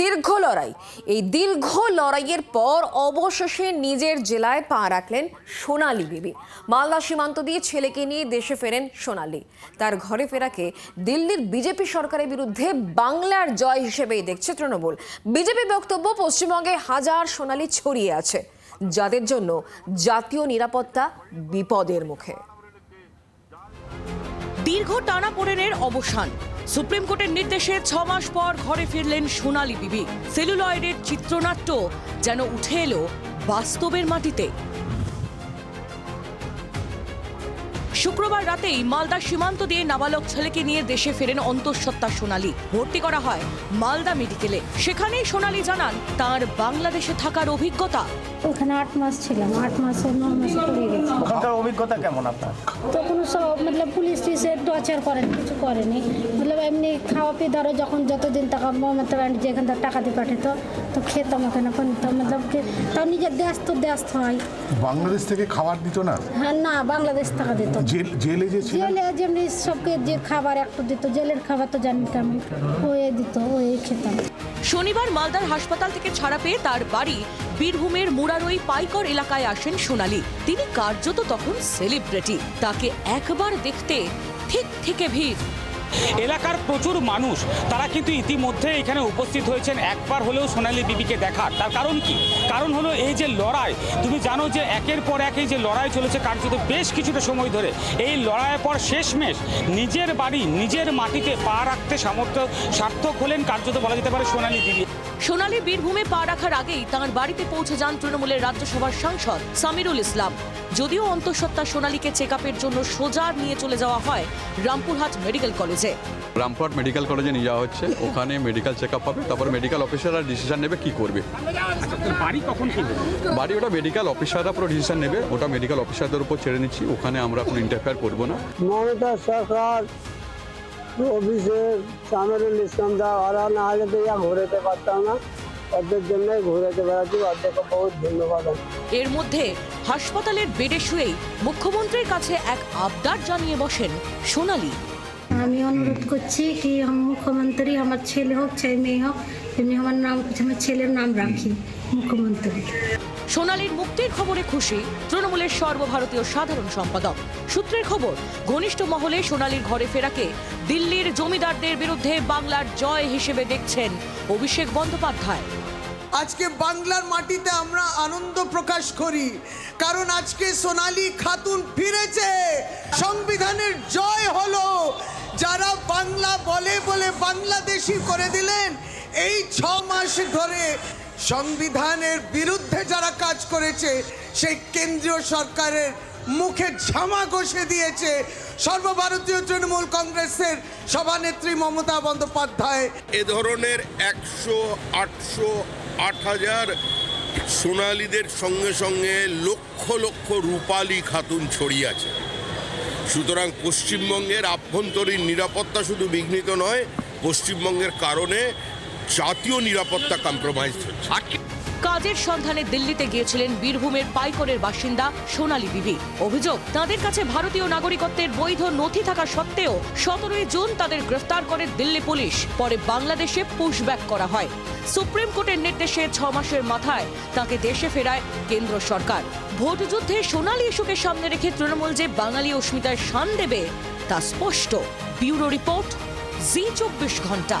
দীর্ঘ লড়াই। এই দীর্ঘ লড়াইয়ের পর অবশেষে নিজের জেলায় পা রাখলেন সোনালি বিবি। মালদা সীমান্ত দিয়ে ছেলেকে নিয়ে দেশে ফেরেন সোনালি। তার ঘরে ফেরাকে দিল্লির বিজেপি সরকারের বিরুদ্ধে বাংলার জয় হিসেবেই দেখছে তৃণমূল। বিজেপি বক্তব্য, পশ্চিমবঙ্গে হাজার সোনালি ছড়িয়ে আছে, যাদের জন্য জাতীয় নিরাপত্তা বিপদের মুখে। দীর্ঘ টানাপোড়েনের অবসান সুপ্রিম কোর্টের নির্দেশে ছ মাস পর ঘরে ফিরলেন সোনালী বিবি। সেলুলয়েডের চিত্রনাট্য যেন উঠে এলো বাস্তবের মাটিতে। শুক্রবার রাতেই মালদা সীমান্ত দিয়ে নাবালক ছেলেকে নিয়ে দেশে ফেরেন অন্তঃসত্ত্বা সোনালী। ভর্তি করা হয় মালদা মেডিকেলে। সেখানেই সোনালী জানান তার বাংলাদেশে থাকার অভিজ্ঞতা। ওখানে আট মাস ছিলাম আট মাসে ন মাসে পড়ে গেছি। ওখানকার অভিজ্ঞতা কেমন আপনার? তো কোনো সব মতলব পুলিশ টিসে টর্চার করেন কিছু করেনি। মতলব এমনি খাওয়া পি ধরো যখন যতদিন টাকা মমতা ব্যানার্জি যেখান থেকে টাকা দিয়ে পাঠাতো তো খেতাম ওখানে তো মতলব কি তাও নিজের দেশ তো দেশ হয়। বাংলাদেশ থেকে খাবার দিত না? হ্যাঁ না বাংলাদেশ টাকা দিত। জেল জেলে যে জেলে যেমনি সবকে যে খাবার একটু দিত জেলের খাবার তো জানি আমি ওই দিত ওই খেতাম। শনিবার মালদার হাসপাতাল থেকে ছাড়া পেয়ে তার বাড়ি বীরভূমের মুরারই পাইকর এলাকায় আসেন সোনালী। তিনি কার্যত তখন সেলিব্রিটি। তাকে একবার দেখতে ঠিক থেকে ভিড়। এলাকার প্রচুর মানুষ, তারা কিন্তু ইতিমধ্যে এখানে উপস্থিত হয়েছেন। একবার হলেও সোনালি বিবিকে দেখার। তার কারণ কি? কারণ হলো এই যে লড়াই, তুমি জানো যে একের পর এক এই যে লড়াই চলেছে কার্যত বেশ কিছুটা সময় ধরে। এই লড়াইয়ের পর শেষমেশ নিজের বাড়ি, নিজের মাটিতে পা রাখতে সামর্থ্য, সার্থক হলেন কার্যত বলা যেতে পারে সোনালি বিবি। সোনালী বীরভূমে পা রাখার আগেই তাঁর বাড়িতে পৌঁছে যান তৃণমূলের রাজ্যসভার সাংসদ সামিরুল ইসলাম। যদিও অন্তঃসত্ত্বা সোনালীকে চেক জন্য সোজা নিয়ে চলে যাওয়া হয় রামপুরহাট মেডিকেল কলেজে। রামপুরহাট মেডিকেল কলেজে নিয়ে যাওয়া হচ্ছে। ওখানে মেডিকেল চেক আপ হবে তারপর মেডিকেল অফিসাররা ডিসিশন নেবে কি করবে। বাড়ি কখন বাড়ি ওটা মেডিকেল অফিসাররা পুরো ডিসিশন নেবে। ওটা মেডিকেল অফিসারদের উপর ছেড়ে নিচ্ছি ওখানে আমরা কোনো ইন্টারফেয়ার করব না। মমতা সরকার অফিসের সামিরুল ইসলাম দা ওরা না হলে তো ইয়া ঘুরেতে পারতাম না ওদের জন্যই ঘুরেতে বেড়াচ্ছি ওদেরকে বহুত ধন্যবাদ এর মধ্যে হাসপাতালের বেডে শুয়েই মুখ্যমন্ত্রীর কাছে এক আবদার জানিয়ে বসেন সোনালী। আমি অনুরোধ করছি কি মুখ্যমন্ত্রী আমার ছেলে হোক চাই মেয়ে হোক তুমি আমার নাম আমার ছেলের নাম রাখি মুখ্যমন্ত্রী। সোনালীর মুক্তির খবরে খুশি তৃণমূলের সর্বভারতীয় সাধারণ সম্পাদক। সূত্রের খবর, ঘনিষ্ঠ মহলে সোনালীর ঘরে ফেরাকে দিল্লির জমিদারদের বিরুদ্ধে বাংলার জয় হিসেবে দেখছেন অভিষেক বন্দ্যোপাধ্যায়। আজকে বাংলার মাটিতে আমরা আনন্দ প্রকাশ করি, কারণ আজকে সোনালী খাতুন ফিরেছে। সংবিধানের জয় হলো। যারা বাংলা বলে বলে বাংলাদেশি করে দিলেন, এই ছ মাস ধরে সংবিধানের বিরুদ্ধে যারা কাজ করেছে, সেই কেন্দ্রীয় সরকারের মুখে ঝামা ঘষে দিয়েছে সর্বভারতীয় তৃণমূল কংগ্রেসের সভানেত্রী মমতা বন্দ্যোপাধ্যায়। এ ধরনের একশো, আটশো, আট হাজার সোনালীদের সঙ্গে সঙ্গে লক্ষ লক্ষ রূপালী খাতুন ছড়িয়ে আছে। সুতরাং পশ্চিমবঙ্গের আভ্যন্তরীণ নিরাপত্তা শুধু বিঘ্নিত নয়, পশ্চিমবঙ্গের কারণে জাতীয় নিরাপত্তা কম্প্রোমাইজ হচ্ছে। কাজের সন্ধানে দিল্লিতে গিয়েছিলেন বীরভূমের পাইকরের বাসিন্দা সোনালী বিবি। অভিযোগ, তাদের কাছে ভারতীয় নাগরিকত্বের বৈধ নথি থাকা সত্ত্বেও সতেরোই জুন তাদের গ্রেফতার করে দিল্লি পুলিশ, পরে বাংলাদেশে পুশব্যাক করা হয়। সুপ্রিম কোর্টের নির্দেশে ছ মাসের মাথায় তাকে দেশে ফেরায় কেন্দ্র সরকার। ভোট যুদ্ধে সোনালী ইস্যুকে সামনে রেখে তৃণমূল যে বাঙালি অস্মিতায় শান দেবে তা স্পষ্ট। ব্যুরো রিপোর্ট, জি চব্বিশ ঘণ্টা।